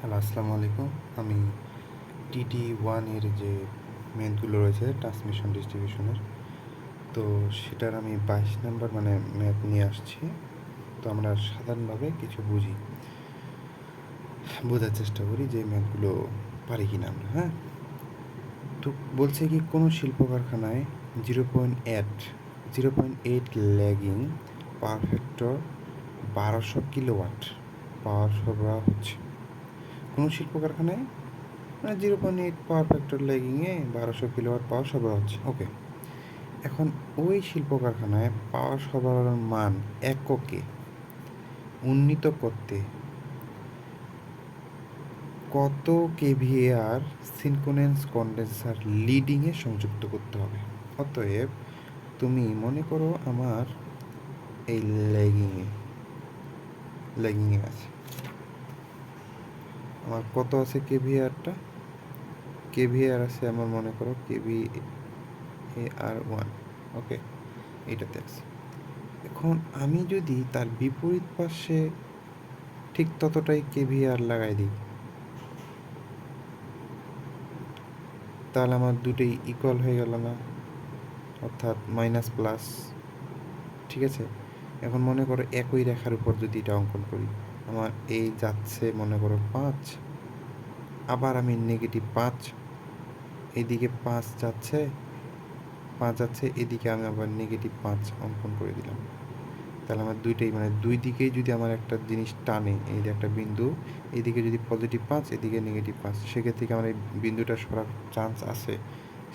Hello, আসসালামু আলাইকুম। আমি টিটি ওয়ানের যে ম্যাথগুলো রয়েছে ট্রান্সমিশন ডিস্ট্রিবিউশনের তো সেটার আমি বাইশ নাম্বার মানে ম্যাথ নিয়ে আসছি। তো আমরা সাধারণভাবে কিছু বুঝি, বোঝার চেষ্টা করি যে ম্যাথগুলো পারি কি না আমরা হ্যাঁ? তো বলছে কি, কোনো শিল্প কারখানায় zero point eight zero point eight lagging power factor বারোশো কিলোওয়াট পাওয়ার সরবরাহ হচ্ছে। কোনো শিল্প কারখানায় zero point eight power factor ল্যাগিংয়ে বারোশো কিলোওয়াট পাওয়ার সরবরাহ হচ্ছে। ওকে এখন ওই শিল্প কারখানায় পাওয়ার সরবরাহের মান এককে উন্নীত করতে কত কেভিএর সিনকোনেন্স কন্ডেন্সার লিডিংয়ে সংযুক্ত করতে হবে? অতএব তুমি মনে করো আমার এই লেগিংয়ে লেগিংয়ে আছে। আমার কত আছে কেভিআরটা? কেভিআর আছে আমার মনে করো কেভি এ আর ওয়ান। ওকে, এটাতে আছে। এখন আমি যদি তার বিপরীত পাশে ঠিক ততটাই কেভিআর লাগাই দিই, তাহলে আমার দুটোই ইকুয়াল হয়ে গেল না, অর্থাৎ মাইনাস প্লাস ঠিক আছে? এখন মনে করো একই রেখার উপর যদি এটা অঙ্কন করি। আমার এই যাচ্ছে, মনে করো পাঁচ। আবার আমি নেগেটিভ পাঁচ। এদিকে পাঁচ যাচ্ছে পাঁচ যাচ্ছে, এদিকে আমি আবার নেগেটিভ পাঁচ অঙ্কন করে দিলাম। তাহলে আমার দুইটাই মানে দুই দিকেই যদি আমার একটা জিনিস টানে, এই যে একটা বিন্দু, এদিকে যদি পজিটিভ পাঁচ, এদিকে নেগেটিভ পাঁচ, সেক্ষেত্রে আমার এই বিন্দুটা সরার চান্স আছে?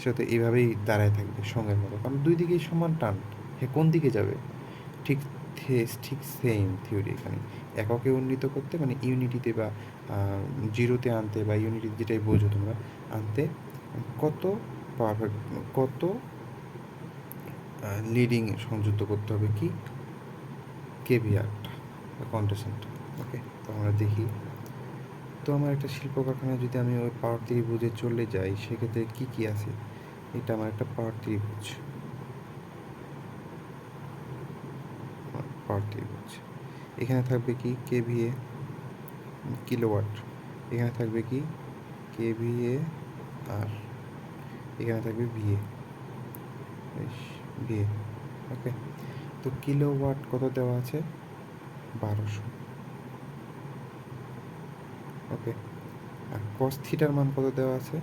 সেটা এইভাবেই দাঁড়ায় থাকবে সঙ্গের মতো। কারণ দুই দিকেই সমান টান, সে কোন দিকে যাবে? ঠিক ঠিক সেম থিওরি এখানে। এককে উন্নীত করতে মানে ইউনিটিতে বা জিরোতে আনতে বা ইউনিটি যেটাই বোঝো তোমরা, আনতে কত পারফেক্ট কত লিডিং সংযুক্ত করতে হবে কি? কেভিআরটা বা কন্টেশনটা ওকে তো আমরা দেখি। তো আমার একটা শিল্প কারখানায় যদি আমি ওই পাওয়ার ত্রিভুজে চলে যাই, সেক্ষেত্রে কী কী আছে? এটা আমার একটা পাওয়ার ত্রিভুজ পাওয়ার ত্রিভুজ এখানে থাকবে কি? কেভিএ কিলোওয়াট এখানে থাকবে কি? কেভিএ আর এখানে থাকবে ভিএ ভিএ ওকে তো কিলোওয়াট কত দেওয়া আছে? বারোশো। ওকে আর কস থিটার মান কত দেওয়া আছে?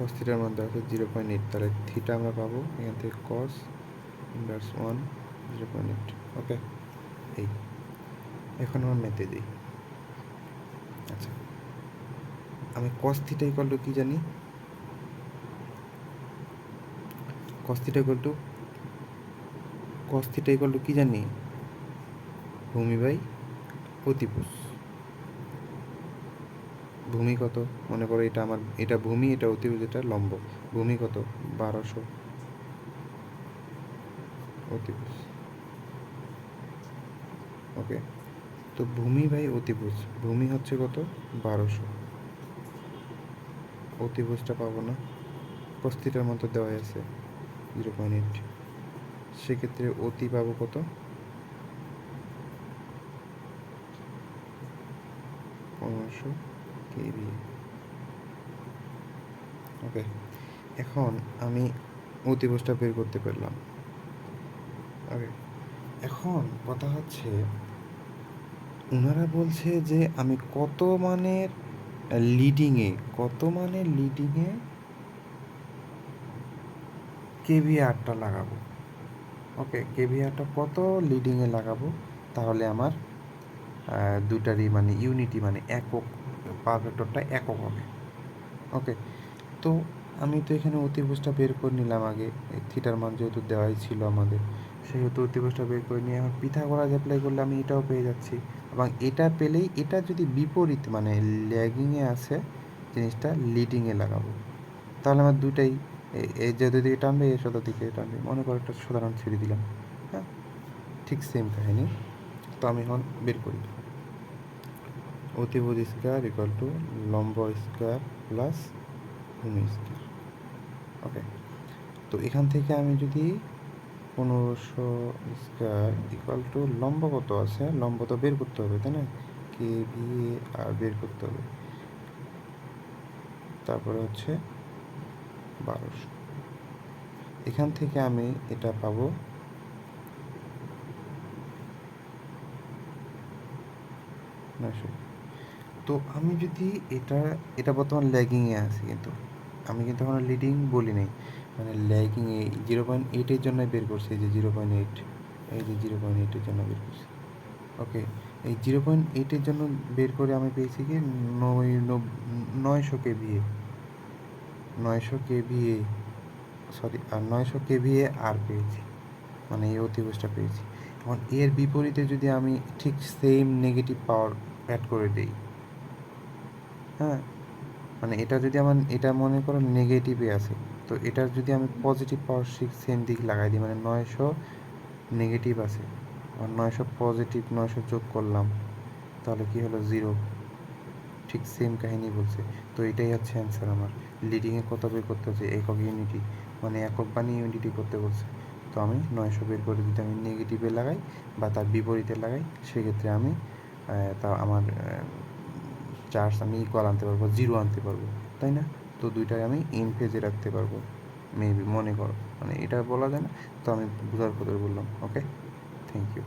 কস থিটার মান দেওয়া জিরো পয়েন্ট এইট তাহলে থিটা আমরা পাবো এখান থেকে cos inverse one zero point eight okay এই, এখন আমরা মেতে দিই। আচ্ছা আমি কস থিটা ইকুয়াল টু কী জানি? Cos theta equal to cos theta কী জানি? ভূমি বাই অতিভুজ ভূমি কত? মনে করো এটা আমার, এটা ভূমি, এটা অতিভুজ এটা লম্ব। ভূমি কত? বারোশো অতিভুজ। ওকে। তো ভূমি ভাই অতিভুজ। ভূমি হচ্ছে কত? বারোশো। অতিভুজটা পাবো না। কস্তিটার মতো দেওয়া আছে। Zero point eight. সেক্ষেত্রে অতি পাবো কত? পনেরোশো। কেবি ওকে এখন আমি অতিভুজটা বের করতে পারলাম। ওকে এখন কথা হচ্ছে ওনারা বলছে যে আমি কত মানের লিডিংয়ে কত মানের লিডিংয়ে কেভিআরটা লাগাবো। ওকে কেভিআরটা কত লিডিংয়ে লাগাবো? তাহলে আমার দুটারই মানে ইউনিটি মানে একক পাওয়ার ফ্যাক্টরটা একক হবে। ওকে তো আমি তো এখানে অতিভুজটা বের করে নিলাম আগে। থিটার মান যেহেতু দেওয়াই ছিল আমাদের, সেহেতু অতিভুজটা বের করে নিয়ে এখন পিথাগোরাস অ্যাপ্লাই করলে আমি এটাও পেয়ে যাচ্ছি। এবং এটা পেলেই এটা যদি বিপরীত মানে ল্যাগিংয়ে আছে, জিনিসটা লিডিংয়ে লাগাবো। তাহলে আমার দুটাই এই দিকে টানবে এই সদা দিকে টানবে। মনে করো একটা সাধারণ ছিঁড়ে দিলাম হ্যাঁ? ঠিক সেম কাহিনি। তো আমি এখন বের করি। অতিভুজ স্কোয়ার ইকুয়াল টু লম্ব স্কোয়ার প্লাস ভূমি স্কোয়ার। ওকে তো এখান থেকে আমি যদি পনেরোশো স্কোয়ার ইকুয়াল টু লম্ব কত আছে? লম্ব তো বের করতে হবে, তাই না? কে ভি আর বের করতে হবে। তারপরে হচ্ছে বারোশো। এখান থেকে আমি এটা পাবো নয়শো। তো আমি যদি এটা এটা বর্তমান ল্যাগিংয়ে আছে কিন্তু। আমি কিন্তু এখন লিডিং বলি নাই। মানে ল্যাগিংয়ে জিরো পয়েন্ট এইটের জন্য বের করছি এই যে জিরো পয়েন্ট এইট এই যে জিরো পয়েন্ট এইটের জন্য বের করছি। ওকে এই জিরো পয়েন্ট এইটের জন্য বের করে আমি পেয়েছি কি, নয় নয়শো কেভিএ নয়শো কেভিএ সরি আর নয়শো কেভিএ আর পেয়েছি। মানে এই অতিবৃষ্টা পেয়েছি। এখন এর বিপরীতে যদি আমি ঠিক সেম নেগেটিভ পাওয়ার অ্যাড করে দিই হ্যাঁ মানে এটা যদি আমার, এটা মনে করো নেগেটিভে আছে, তো এটার যদি আমি পজিটিভ পাওয়ার সিক্স সেম দিক লাগাই দিই মানে নয়শো নেগেটিভ আছে, আর নয়শো পজিটিভ নয়শো যোগ করলাম, তাহলে কি হলো জিরো ঠিক সেম কাহিনী বলছে, তো এটাই হচ্ছে অ্যান্সার আমার। লিডিংয়ে কত বের করতে হচ্ছে? একক ইউনিটি মানে একক বানিয়ে ইউনিটি করতে বলছে। তো আমি নয়শো বের করে যদি আমি নেগেটিভে লাগাই বা তার বিপরীতে লাগাই, সেক্ষেত্রে আমি তা আমার চার্জ আমি ইকুয়াল আনতে পারব জিরো আনতে পারব, তাই না? তো দুইটাই আমি ইন ফেজে রাখতে পারব মেবি মনে করো। মানে এটা বলা যায় না? তো আমি বোঝার কথা বললাম ওকে থ্যাংক ইউ